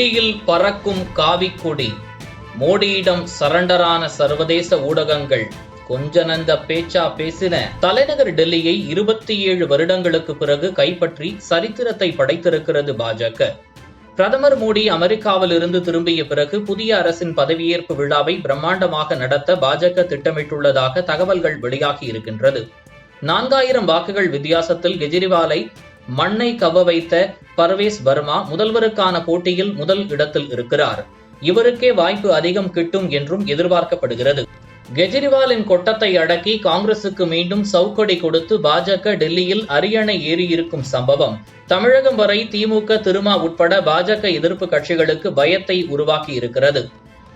டெல்லியில் பறக்கும் காவிக்கொடி. மோடியிடம் சரண்டரான சர்வதேச ஊடகங்கள் கொஞ்ச நஞ்ச பேச்சா பேசின. தலைநகர் டெல்லியை இருபத்தி ஏழு வருடங்களுக்கு பிறகு கைப்பற்றி சரித்திரத்தை படைத்திருக்கிறது பாஜக. பிரதமர் மோடி அமெரிக்காவில் இருந்து திரும்பிய பிறகு புதிய அரசின் பதவியேற்பு விழாவை பிரம்மாண்டமாக நடத்த பாஜக திட்டமிட்டுள்ளதாக தகவல்கள் வெளியாகி இருக்கின்றது. நான்காயிரம் வாக்குகள் வித்தியாசத்தில் கெஜ்ரிவாலை மண்ணை கவ வைத்த பர்வேஸ் வர்மா முதல்வருக்கான போட்டியில் முதல் இடத்தில் இருக்கிறார். இவருக்கே வாய்ப்பு அதிகம் கிட்டும் என்றும் எதிர்பார்க்கப்படுகிறது. கெஜ்ரிவாலின் கொட்டத்தை அடக்கி காங்கிரசுக்கு மீண்டும் சவுக்கடி கொடுத்து பாஜக டெல்லியில் அரியணை ஏறியிருக்கும் சம்பவம். தமிழகம் வரை திமுக திருமா உட்பட பாஜக எதிர்ப்பு கட்சிகளுக்கு பயத்தை உருவாக்கி இருக்கிறது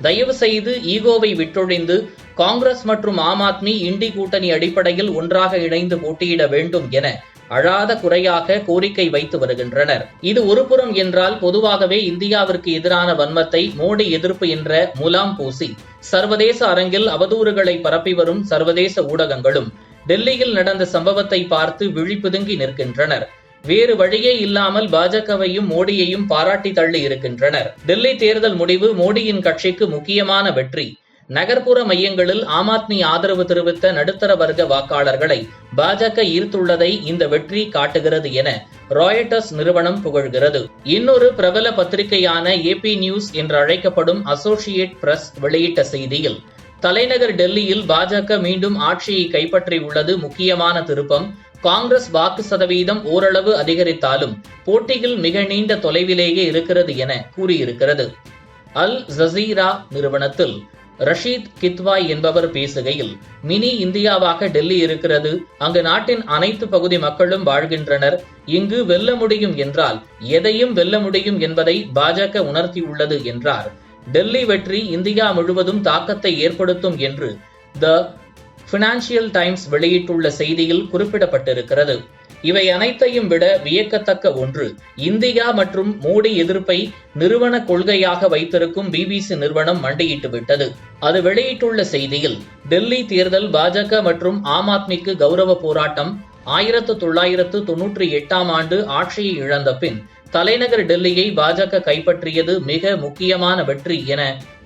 தயவு செய்து ஈகோவை விட்டொழிந்து காங்கிரஸ் மற்றும் ஆம் ஆத்மி இண்டி கூட்டணி அடிப்படையில் ஒன்றாக இணைந்து போட்டியிட வேண்டும் என அழாத குறையாக கோரிக்கை வைத்து வருகின்றனர். இது ஒருபுறம் என்றால் பொதுவாகவே இந்தியாவிற்கு எதிரான வன்மத்தை மோடி எதிர்ப்பு என்ற முலாம் பூசி சர்வதேச அரங்கில் அவதூறுகளை பரப்பி வரும் சர்வதேச ஊடகங்களும் டெல்லியில் நடந்த சம்பவத்தை பார்த்து விழிப்புதுங்கி நிற்கின்றனர். வேறு வழியே இல்லாமல் பாஜகவையும் மோடியையும் பாராட்டி தள்ளி இருக்கின்றனர். டெல்லி தேர்தல் முடிவு மோடியின் கட்சிக்கு முக்கியமான வெற்றி. நகர்ப்புற மையங்களில் ஆம் ஆத்மி ஆதரவு தெரிவித்த நடுத்தர வர்க்க வாக்காளர்களை பாஜக ஈர்த்துள்ளதை இந்த வெற்றி காட்டுகிறது என ராய்டர்ஸ் நிறுவனம் புகழ்கிறது. இன்னொரு பிரபல பத்திரிகையான ஏபி நியூஸ் என்று அழைக்கப்படும் அசோசியேட் பிரஸ் வெளியிட்ட செய்தியில் தலைநகர் டெல்லியில் பாஜக மீண்டும் ஆட்சியை கைப்பற்றியுள்ளது முக்கியமான திருப்பம். காங்கிரஸ் வாக்கு சதவீதம் ஓரளவு அதிகரித்தாலும் போட்டியில் மிக நீண்ட தொலைவிலேயே இருக்கிறது என கூறியிருக்கிறது. அல் ஜசீரா நிறுவனத்தில் ரஷீத் கித்வாய் என்பவர் பேசுகையில் மினி இந்தியாவாக டெல்லி இருக்கிறது. அங்கு நாட்டின் அனைத்து பகுதி மக்களும் வாழ்கின்றனர். இங்கு வெல்ல முடியும் என்றால் எதையும் வெல்ல முடியும் என்பதை பாஜக உணர்த்தியுள்ளது என்றார். டெல்லி வெற்றி இந்தியா முழுவதும் தாக்கத்தை ஏற்படுத்தும் என்று த பினான்சியல் டைம்ஸ் வெளியிட்டுள்ள செய்தியில் குறிப்பிடப்பட்டிருக்கிறது. இவை அனைத்தையும் விட வியக்கத்தக்க ஒன்று இந்தியா மற்றும் மோடி எதிர்ப்பை நிறுவன கொள்கையாக வைத்திருக்கும் பிபிசி நிறுவனம் மண்டியிட்டு விட்டது. அது வெளியிட்டுள்ள செய்தியில் டெல்லி தேர்தல் பாஜக மற்றும் ஆம் ஆத்மிக்கு கௌரவ போராட்டம் ஆயிரத்து தொள்ளாயிரத்து தொன்னூற்றி எட்டாம் ஆண்டு ஆட்சியை இழந்த பின் தலைநகர் டெல்லியை பாஜக கைப்பற்றியது மிக முக்கியமான வெற்றி என